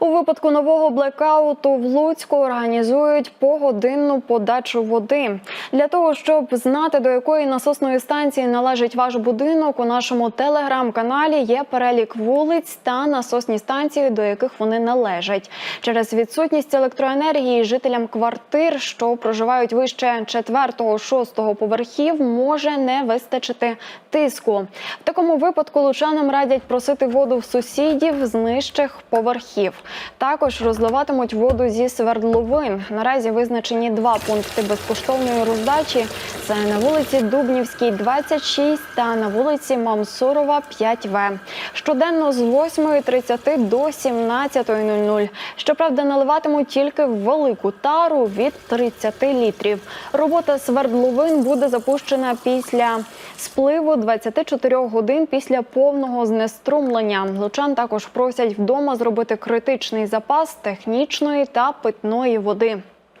У випадку нового блекауту в Луцьку організують погодинну подачу води. Для того, щоб знати, до якої насосної станції належить ваш будинок, у нашому телеграм-каналі є перелік вулиць та насосні станції, до яких вони належать. Через відсутність електроенергії жителям квартир, що проживають вище 4-6 поверхів, може не вистачити тиску. В такому випадку лучанам радять просити воду в сусідів з нижчих поверхів. Також розливатимуть воду зі свердловин. Наразі визначені два пункти безкоштовної роздачі. Це на вулиці Дубнівській, 26 та на вулиці Мамсурова, 5В. Щоденно з 8.30 до 17.00. Щоправда, наливатимуть тільки велику тару від 30 літрів. Робота свердловин буде запущена після спливу 24 годин після повного знеструмлення. Лучан також просять вдома зробити критичний запас технічної та питної води.